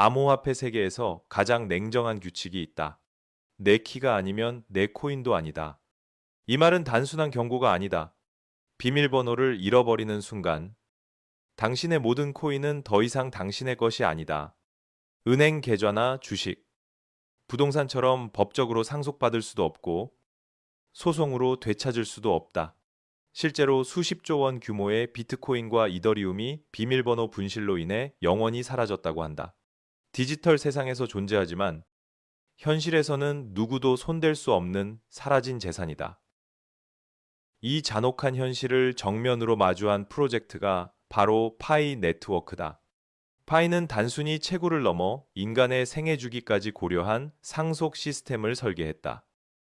암호화폐 세계에서 가장 냉정한 규칙이 있다. 내 키가 아니면 내 코인도 아니다. 이 말은 단순한 경고가 아니다. 비밀번호를 잃어버리는 순간 당신의 모든 코인은 더 이상 당신의 것이 아니다. 은행 계좌나 주식, 부동산처럼 법적으로 상속받을 수도 없고 소송으로 되찾을 수도 없다. 실제로 수십조 원 규모의 비트코인과 이더리움이 비밀번호 분실로 인해 영원히 사라졌다고 한다. 디지털 세상에서 존재하지만 현실에서는 누구도 손댈 수 없는 사라진 재산이다. 이 잔혹한 현실을 정면으로 마주한 프로젝트가 바로 파이 네트워크다. 파이는 단순히 채굴을 넘어 인간의 생애 주기까지 고려한 상속 시스템을 설계했다.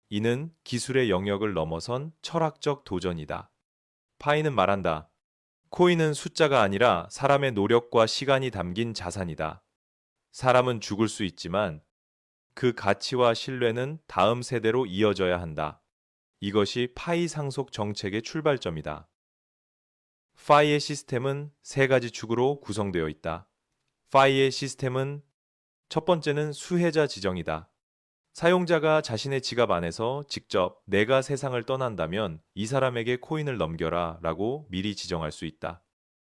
이는 기술의 영역을 넘어선 철학적 도전이다. 파이는 말한다. 코인은 숫자가 아니라 사람의 노력과 시간이 담긴 자산이다. 사람은 죽을 수 있지만 그 가치와 신뢰는 다음 세대로 이어져야 한다. 이것이 파이 상속 정책의 출발점이다. 파이의 시스템은 세 가지 축으로 구성되어 있다. 파이의 시스템은 첫 번째는 수혜자 지정이다. 사용자가 자신의 지갑 안에서 직접 내가 세상을 떠난다면 이 사람에게 코인을 넘겨라 라고 미리 지정할 수 있다.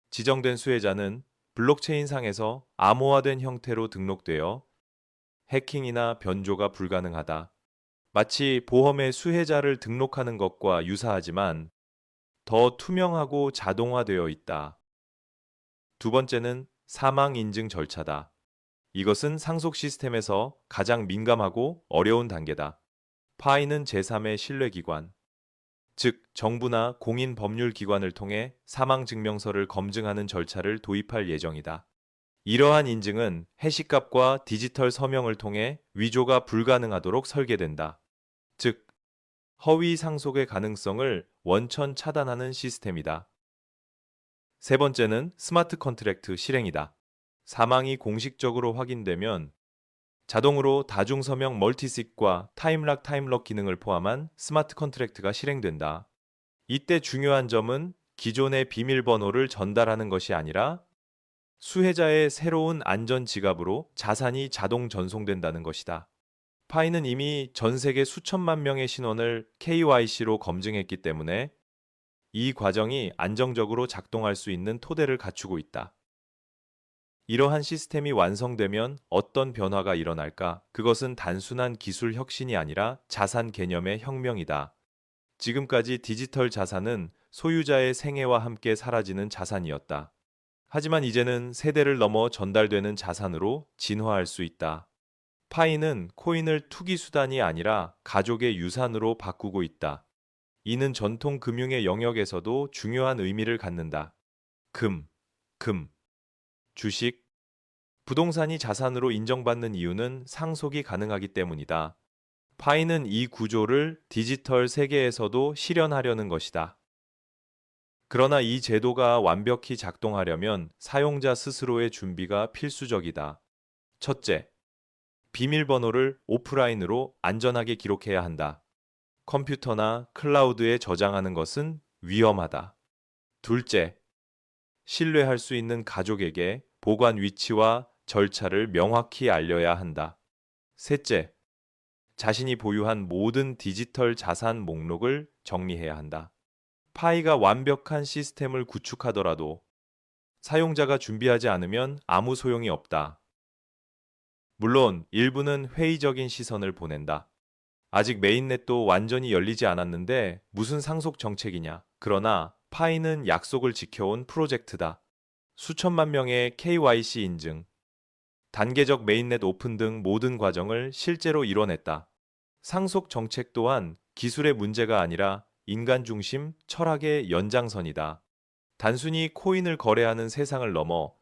지정된 수혜자는 블록체인 상에서 암호화된 형태로 등록되어 해킹이나 변조가 불가능하다. 마치 보험의 수혜자를 등록하는 것과 유사하지만 더 투명하고 자동화되어 있다. 두 번째는 사망 인증 절차다. 이것은 상속 시스템에서 가장 민감하고 어려운 단계다. 파이는 제3의 신뢰기관, 즉 정부나 공인 법률 기관을 통해 사망 증명서를 검증하는 절차를 도입할 예정이다. 이러한 인증은 해시값과 디지털 서명을 통해 위조가 불가능하도록 설계된다. 즉, 허위 상속의 가능성을 원천 차단하는 시스템이다. 세 번째는 스마트 컨트랙트 실행이다. 사망이 공식적으로 확인되면 자동으로 다중 서명 멀티식과 타임락 타임럭 기능을 포함한 스마트 컨트랙트가 실행된다. 이때 중요한 점은 기존의 비밀번호를 전달하는 것이 아니라 수혜자의 새로운 안전 지갑으로 자산이 자동 전송된다는 것이다. 파이는 이미 전 세계 수천만 명의 신원을 KYC로 검증했기 때문에 이 과정이 안정적으로 작동할 수 있는 토대를 갖추고 있다. 이러한 시스템이 완성되면 어떤 변화가 일어날까? 그것은 단순한 기술 혁신이 아니라 자산 개념의 혁명이다. 지금까지 디지털 자산은 소유자의 생애와 함께 사라지는 자산이었다. 하지만 이제는 세대를 넘어 전달되는 자산으로 진화할 수 있다. 파이는 코인을 투기 수단이 아니라 가족의 유산으로 바꾸고 있다. 이는 전통 금융의 영역에서도 중요한 의미를 갖는다. 금, 금, 주식, 부동산이 자산으로 인정받는 이유는 상속이 가능하기 때문이다. 파이는 이 구조를 디지털 세계에서도 실현하려는 것이다. 그러나 이 제도가 완벽히 작동하려면 사용자 스스로의 준비가 필수적이다. 첫째, 비밀번호를 오프라인으로 안전하게 기록해야 한다. 컴퓨터나 클라우드에 저장하는 것은 위험하다. 둘째, 신뢰할 수 있는 가족에게 보관 위치와 절차를 명확히 알려야 한다. 셋째, 자신이 보유한 모든 디지털 자산 목록을 정리해야 한다. 파이가 완벽한 시스템을 구축하더라도 사용자가 준비하지 않으면 아무 소용이 없다. 물론 일부는 회의적인 시선을 보낸다. 아직 메인넷도 완전히 열리지 않았는데 무슨 상속 정책이냐. 그러나 파이는 약속을 지켜온 프로젝트다. 수천만 명의 KYC 인증, 단계적 메인넷 오픈 등 모든 과정을 실제로 이뤄냈다. 상속 정책 또한 기술의 문제가 아니라 인간 중심 철학의 연장선이다. 단순히 코인을 거래하는 세상을 넘어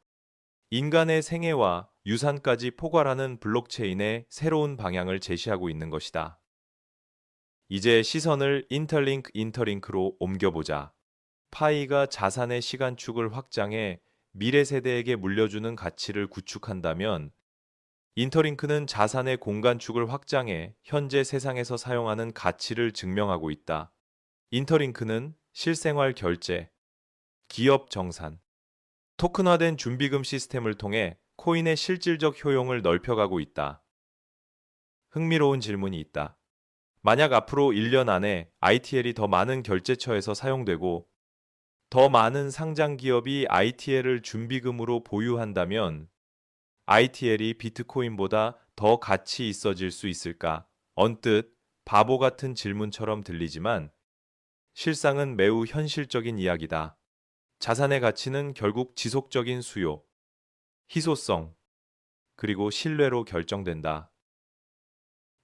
인간의 생애와 유산까지 포괄하는 블록체인의 새로운 방향을 제시하고 있는 것이다. 이제 시선을 인터링크 인터링크로 옮겨보자. 파이가 자산의 시간축을 확장해 미래 세대에게 물려주는 가치를 구축한다면 인터링크는 자산의 공간축을 확장해 현재 세상에서 사용하는 가치를 증명하고 있다. 인터링크는 실생활 결제, 기업 정산, 토큰화된 준비금 시스템을 통해 코인의 실질적 효용을 넓혀가고 있다. 흥미로운 질문이 있다. 만약 앞으로 1년 안에 ITL이 더 많은 결제처에서 사용되고 더 많은 상장 기업이 ITL을 준비금으로 보유한다면 ITL이 비트코인보다 더 가치 있어질 수 있을까? 언뜻 바보 같은 질문처럼 들리지만 실상은 매우 현실적인 이야기다. 자산의 가치는 결국 지속적인 수요, 희소성, 그리고 신뢰로 결정된다.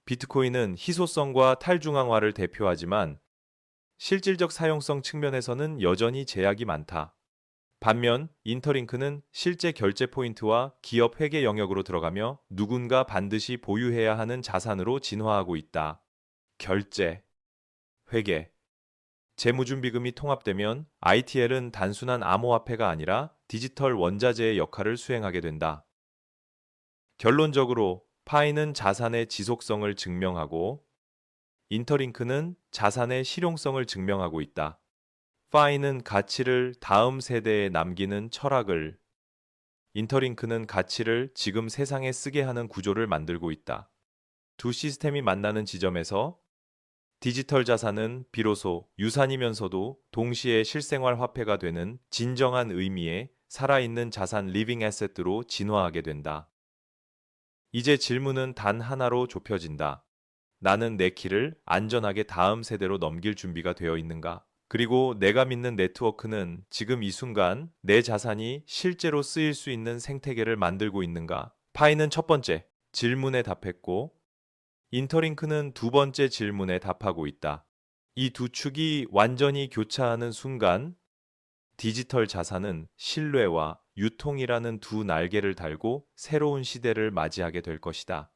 비트코인은 희소성과 탈중앙화를 대표하지만 실질적 사용성 측면에서는 여전히 제약이 많다. 반면 인터링크는 실제 결제 포인트와 기업 회계 영역으로 들어가며 누군가 반드시 보유해야 하는 자산으로 진화하고 있다. 결제, 회계, 재무준비금이 통합되면 ITL은 단순한 암호화폐가 아니라 디지털 원자재의 역할을 수행하게 된다. 결론적으로 파이는 자산의 지속성을 증명하고 인터링크는 자산의 실용성을 증명하고 있다. 파이는 가치를 다음 세대에 남기는 철학을, 인터링크는 가치를 지금 세상에 쓰게 하는 구조를 만들고 있다. 두 시스템이 만나는 지점에서 디지털 자산은 비로소 유산이면서도 동시에 실생활 화폐가 되는 진정한 의미의 살아있는 자산 리빙 에셋으로 진화하게 된다. 이제 질문은 단 하나로 좁혀진다. 나는 내 키를 안전하게 다음 세대로 넘길 준비가 되어 있는가? 그리고 내가 믿는 네트워크는 지금 이 순간 내 자산이 실제로 쓰일 수 있는 생태계를 만들고 있는가? 파이는 첫 번째 질문에 답했고 인터링크는 두 번째 질문에 답하고 있다. 이 두 축이 완전히 교차하는 순간 디지털 자산은 신뢰와 유통이라는 두 날개를 달고 새로운 시대를 맞이하게 될 것이다.